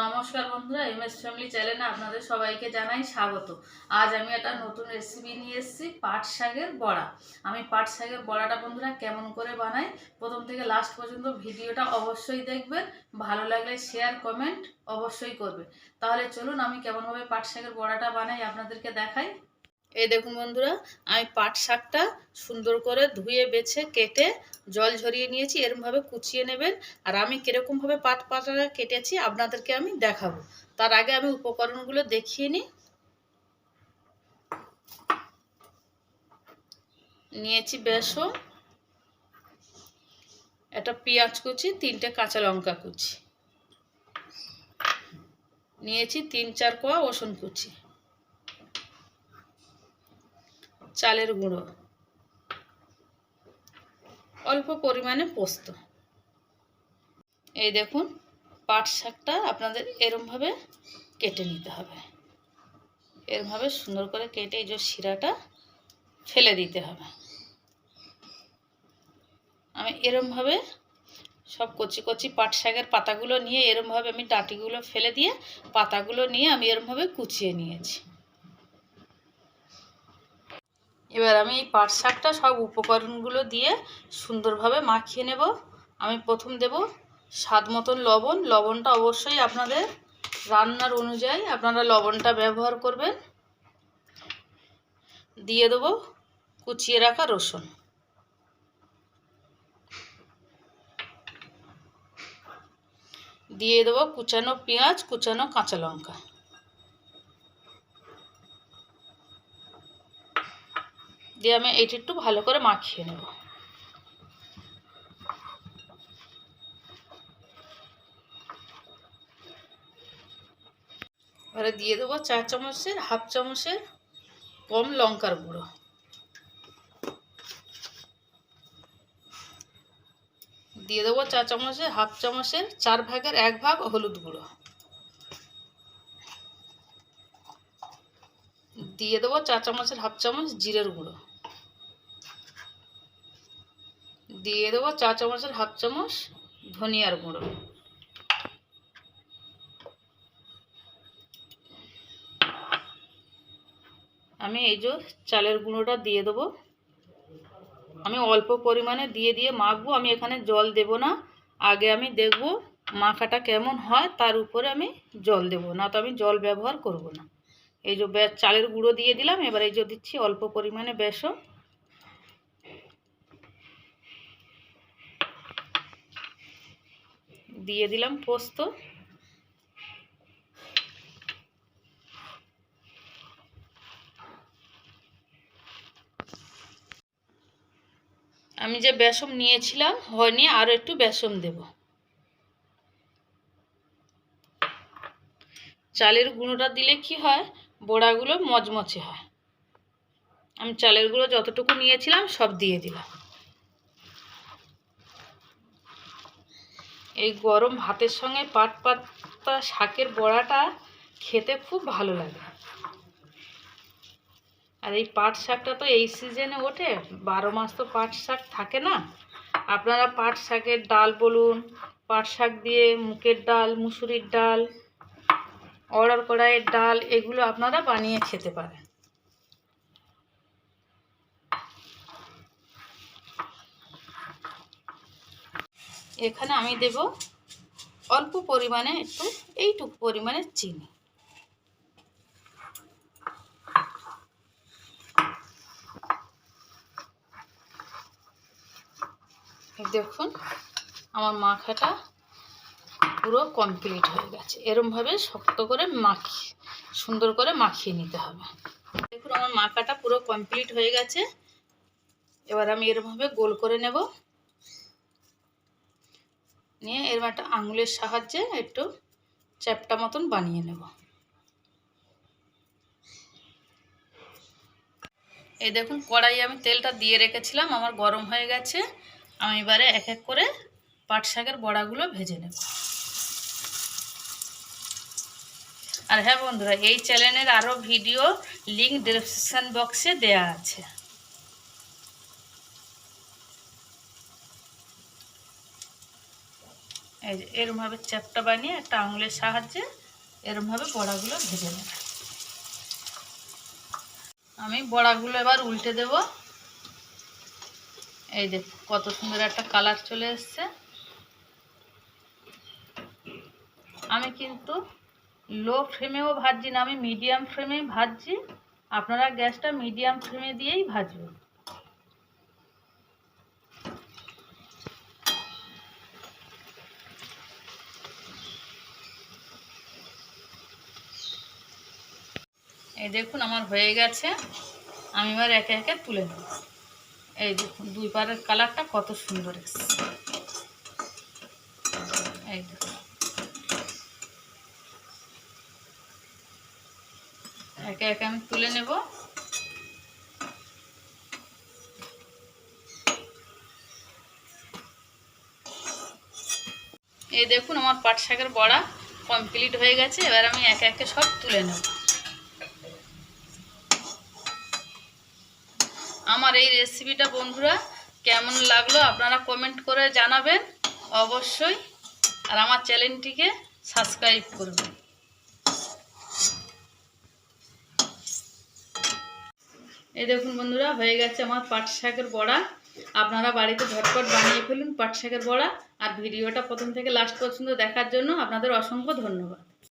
নমস্কার বন্ধুরা M S family চ্যানেলে আপনাদের সবাইকে জানাই স্বাগত। আজ আমি একটা নতুন রেসিপি নিয়ে এসেছি, পাট শাকের বড়া। আমি পাট শাকের বড়াটা বন্ধুরা কেমন করে বানাই, প্রথম থেকে লাস্ট পর্যন্ত ভিডিওটা অবশ্যই দেখবেন, ভালো লাগলে শেয়ার কমেন্ট অবশ্যই করবে তাহলে চলুন আমি কেমনভাবে পাট শাকের বড়াটা বানাই আপনাদেরকে দেখাই। এই দেখুন বন্ধুরা, আমি পাট শাকটা সুন্দর করে ধুয়ে, বেছে, কেটে জল ঝরিয়ে নিয়েছি, এরমভাবে কুচিয়ে নেবেন। আর আমি কীরকমভাবে পাট পাটাটা কেটেছি আপনাদেরকে আমি দেখাবো। তার আগে আমি উপকরণগুলো দেখিয়ে নিই। নিয়েছি বেসন, একটা পেঁয়াজ কুচি, তিনটে কাঁচা লঙ্কা কুচি। নিয়েছি তিন চার কোয়া রসুন কুচি। চালের গুঁড়ো। অল্প পরিমাণে পোস্ত। এই দেখুন, পাট শাকটা আপনাদের এরমভাবে কেটে নিতে হবে। এরমভাবে সুন্দর করে কেটে এই যে শিরাটা ফেলে দিতে হবে। আমি এরমভাবে সব কচি কচি পাট শাকের পাতাগুলো নিয়ে এরমভাবে আমি ডাঁটিগুলো ফেলে দিয়ে পাতাগুলো নিয়ে আমি এরমভাবে কুচিয়ে নিয়েছি। এবার আমি এই পাট শাকটা সব উপকরণগুলো দিয়ে সুন্দরভাবে মাখিয়ে নেব। আমি প্রথম দেব স্বাদ মতন লবণ। লবণটা অবশ্যই আপনাদের রান্নার অনুযায়ী আপনারা লবণটা ব্যবহার করবেন। দিয়ে দেবো কুচিয়ে রাখা রসুন। দিয়ে দেবো কুচানো পেঁয়াজ, কুচানো কাঁচা লঙ্কা। দিয়ে আমি এইটা একটু ভালো করে মাখিয়ে নেব। এবারে দিয়ে দেবো চার চামচের, হাফ চামচের কম লঙ্কার গুঁড়ো। দিয়ে দেবো চা চামচের, হাফ চামচের, চার ভাগের এক ভাগ হলুদ গুঁড়ো। দিয়ে দেবো চা চামচের, হাফ চামচ জিরের গুঁড়ো। দিয়ে দেবো চা চামচের হাফ চামচ ধনিয়ার গুঁড়ো। আমি এই যে চালের গুঁড়োটা দিয়ে দেবো। আমি অল্প পরিমাণে দিয়ে দিয়ে মাখবো, আমি এখানে জল দেব না। আগে আমি দেখব মাখাটা কেমন হয়, তার উপরে আমি জল দেব, না তো আমি জল ব্যবহার করব না। এই যে চালের গুঁড়ো দিয়ে দিলাম, এবার এই যে দিচ্ছি অল্প পরিমাণে বেসন। দিয়ে দিলাম পোস্ত। আমি যে বেসন নিয়েছিলাম, হয়নি আরও একটু বেসন দেব। চালের গুঁড়োটা দিলে কি হয়, বড়াগুলো মচমচে হয়। আমি চালের গুঁড়ো যতটুকু নিয়েছিলাম, সব দিয়ে দিলাম। এই গরম ভাতের সঙ্গে পাট পাতা, শাকের বড়াটা খেতে খুব ভালো লাগে। আর এই পাট শাকটা তো এই সিজনে ওঠে, বারো মাস তো পাট শাক থাকে না। আপনারা পাট শাকের ডাল বলুন, পাট শাক দিয়ে মুগের ডাল, মুসুরির ডাল অর্ডার কড়াইয়ের ডাল, এগুলো আপনারা বানিয়ে খেতে পারেন। এখানে আমি দেব অল্প পরিমাণে একটু এইটুকু পরিমাণে চিনি। দেখুন, আমার মাখাটা পুরো কমপ্লিট হয়ে গেছে। এরমভাবে শক্ত করে মাখি, সুন্দর করে মাখিয়ে নিতে হবে। দেখুন, আমার মাখাটা পুরো কমপ্লিট হয়ে গেছে। এবার আমি এরমভাবে গোল করে নেব। নিয়ে এরম একটা আঙুলের সাহায্যে একটু চ্যাপটা মতন বানিয়ে নেব। এই দেখুন কড়াই আমি তেলটা দিয়ে রেখেছিলাম, আমার গরম হয়ে গেছে। আমি এবারে এক এক করে পাট শাকের বড়াগুলো ভেজে নেব। আর হ্যাঁ বন্ধুরা, এই চ্যানেলের আরও ভিডিও লিঙ্ক ডিসক্রিপশান বক্সে দেয়া আছে। এই যে এরমভাবে চ্যাপটা বানিয়ে একটা আঙুলের সাহায্যে এরমভাবে বড়াগুলো ভেজে নেব। আমি বড়াগুলো এবার উল্টে দেব। এই দেখ, কত সুন্দর একটা কালার চলে এসছে। আমি কিন্তু লো ফ্লেমেও ভাজছি না, আমি মিডিয়াম ফ্লেমেই ভাজছি। আপনারা গ্যাসটা মিডিয়াম ফ্লেমে দিয়েই ভাজবেন। এই দেখুন, আমার হয়ে গেছে। আমি এবার একে একে তুলে নেব। এই দেখুন, দুই পারের কালারটা কত সুন্দর এসছে। এই একে একে আমি তুলে নেব। এই দেখুন, আমার পাট শাকের বড়া কমপ্লিট হয়ে গেছে। এবার আমি একে একে সব তুলে নেব। আমার এই রেসিপিটা বন্ধুরা কেমন লাগল আপনারা কমেন্ট করে জানাবেন, অবশ্যই। আর আমার চ্যানেলটিকে সাবস্ক্রাইব করবেন। এই দেখুন বন্ধুরা, হয়ে গেছে আমার পাট শাকের বড়া। আপনারা বাড়িতে ঝটপট বানিয়ে ফেলুন পাট শাকের বড়া। আর ভিডিওটা প্রথম থেকে লাস্ট পর্যন্ত দেখার জন্য আপনাদের অসংখ্য ধন্যবাদ।